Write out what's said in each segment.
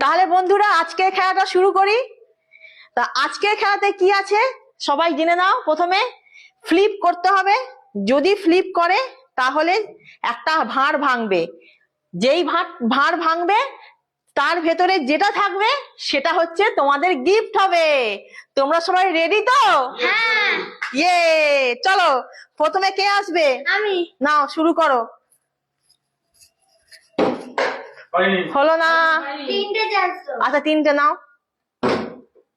তাহলে বন্ধুরা আজকের খেলাটা শুরু করি। তা আজকের খেলাতে কি আছে? সবাই জেনে নাও। প্রথমে ফ্লিপ করতে হবে। যদি ফ্লিপ করে তাহলে একটা ভাঁড় ভাঙবে। যেই ভাঁড় ভাঁড় ভাঙবে তার ভেতরে যেটা থাকবে সেটা হচ্ছে তোমাদের গিফট হবে। তোমরা সবাই রেডি তো? ইয়ে চলো প্রথমে কে আসবে? আমি। নাও শুরু করো। হলো না। আচ্ছা তিনটে নাও।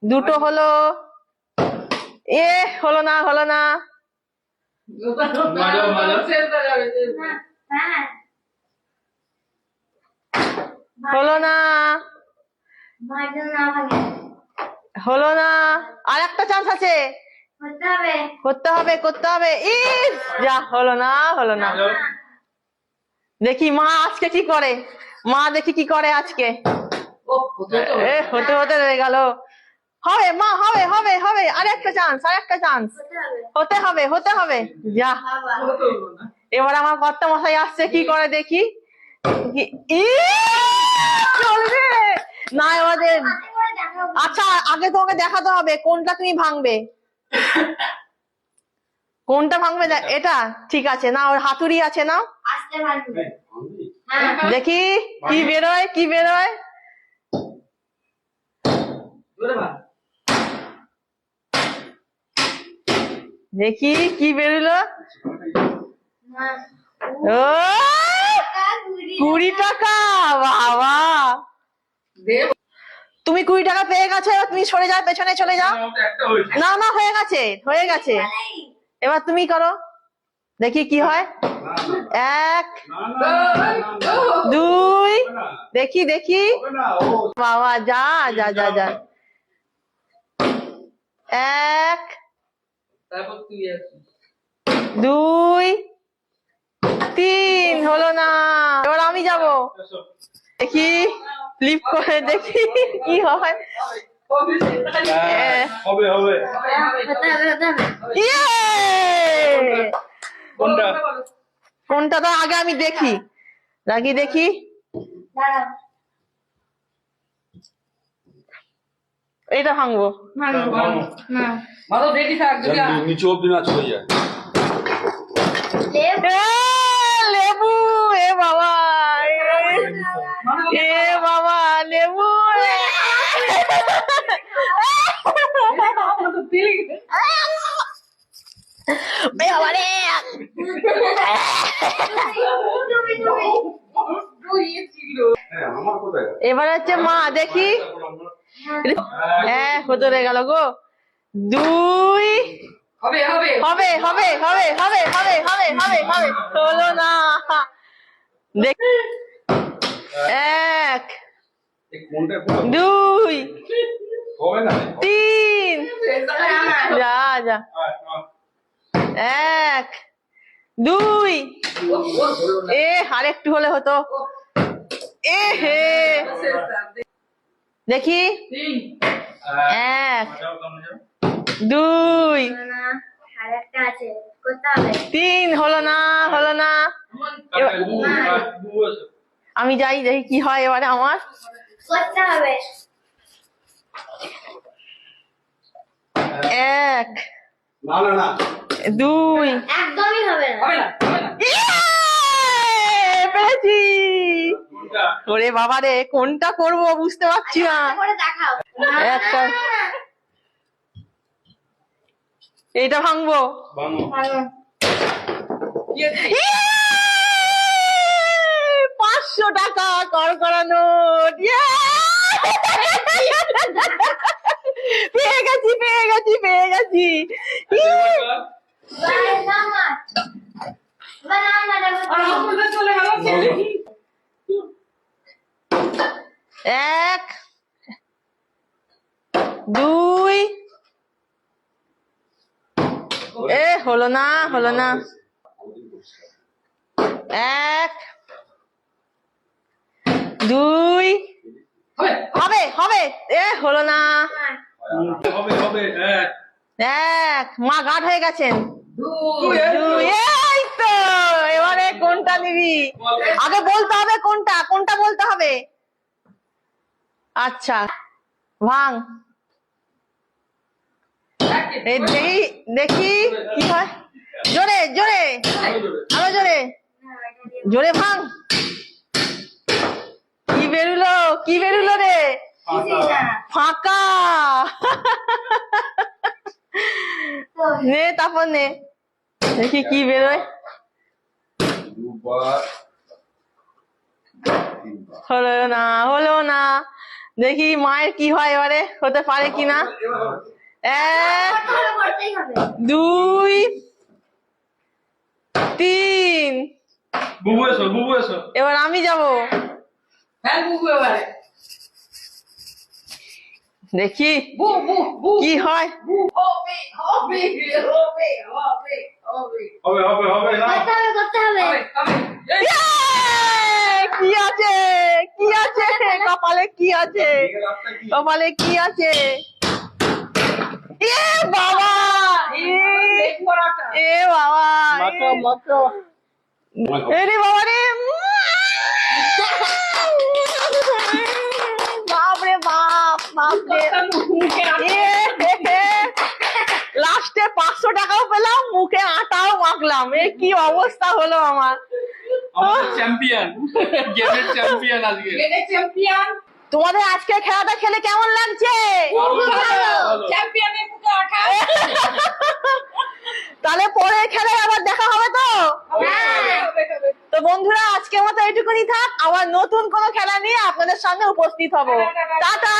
দুটো হলো। এ হলো না হলো না। হ্যাঁ হলো না। হলো না। আর একটা চান্স আছে। করতে হবে। করতে হবে করতে হবে। ইস যা হলো না হলো না। দেখি মা আজকে কি করে? মা দেখি কি করে আজকে? এ হতে হতে রয়ে গেল। হবে মা হবে হবে হবে। আর একটা চান্স আর একটা চান্স হতে হবে হতে হবে। যা। এবার আমার কর্তা মশাই আসছে কি করে দেখি? চলবে। না এবারে হাতে আচ্ছা আগে তোমাকে দেখাতে হবে কোনটা তুমি ভাঙবে? কোনটা ভাঙবে? এটা। ঠিক আছে না ওর হাতুড়ি আছে না? হ্যাঁ দেখি কি বেরোয় কি বেরোয় দেখি কি বেরোলো ও! কুড়ি টাকা বাবা। তুমি কুড়ি টাকা পেয়ে গেছো এবার তুমি সরে যাও পেছনে চলে যাও। না না হয়ে গেছে হয়ে গেছে। এবার তুমি করো। দেখি কি হয়। এক দুই দেখি দেখি। বাবা যা যা যা যা। এক দুই তিন হলো না। এবার আমি যাব। দেখি ফ্লিপ করে দেখি কি হয়। হবে হবে। কোনটা তো আগে আমি দেখি। রাখি দেখি। এটা ভাঙবো। নিচে অব্দি না চলে যায়। লেবু। এ বাবা এ, এ বাবা লেবু হ্যাঁ আমার কোথায় এবার হচ্ছে মা দেখি। হ্যাঁ হতে রয়ে গেল গো। দুই। হবে হবে। হবে হবে হবে হবে হবে হবে হবে হবে। হলো না। দেখ। এক? দুই। হবে না। তিন। যা যা। এক, দুই। এ, আর একটু হলে হতো। এ, হে। দেখি। এক। দুই। তিন, হলো না হলো না। আমি যাই, দেখি কি হয় এবারে আমার। এক। না না। দুই। একদমই হবে না। হবে না হবে না! পেরেছি। কোনটা? ওরে বাবা রে কোনটা করব বুঝতে পারছি না। দেখাও। একটা। এইটা ভাঙবো? ভাঙো! পাঁচশো টাকা কর করানো পেয়ে গেছি পেয়ে গেছি পেয়ে গেছি ইয়ে! বানানা বানানা আর আমাদের চলে গেল এক দুই এ হলো না হলো না। এক দুই হবে হবে এ হলো না। এক। মা গাঢ় হয়ে গেছেন। দুই দুই এই তো এবারে কোনটা নিবি? আগে বলতে হবে কোনটা কোনটা বলতে হবে? আচ্ছা ভাঙ। দেখি দেখি কি হয়। জোরে জোরে, আরও জোরে। জোরে ভাঙ। কি বেরুলো কি বেরুলো রে? ফাঁকা। নে, তারপর নে। দেখি কি বেরোয়। হলো না হলো না। দেখি মায়ের কি হয় এবারে হতে পারে কিনা? এক দুই তিন। বুবু এসো বুবু এসো। এবার আমি যাব। হ্যাঁ বুবু এবারে। দেখি কি হয়। হবে হবে হবে হবে হবে। হবে হবে হবে না করতে হবে করতে হবে হবে হবে এই ইয়ে! কি আছে কি আছে? কপালে কি আছে? কপালে কি আছে? এ বাবা! এ বাবা বাবা রে। বাপ রে বাপ বাপ রে। লাস্টে পাঁচশো টাকাও পেলাম মুখে আটাও মাখলাম। এ কি অবস্থা হলো আমার। আমাদের চ্যাম্পিয়ন গেমের চ্যাম্পিয়ন আজকে। গেটে চ্যাম্পিয়ন তোমাদের আজকে খেলাটা খেলে কেমন লাগছে? ভালো, ভালো। চ্যাম্পিয়নের মুখে আঠা তাহলে পরে খেলায় আবার দেখা হবে তো? তো বন্ধুরা আজকের মতো এটুকুনি থাক। আবার নতুন কোনো খেলা নিয়ে আপনাদের সামনে উপস্থিত হব। টাটা!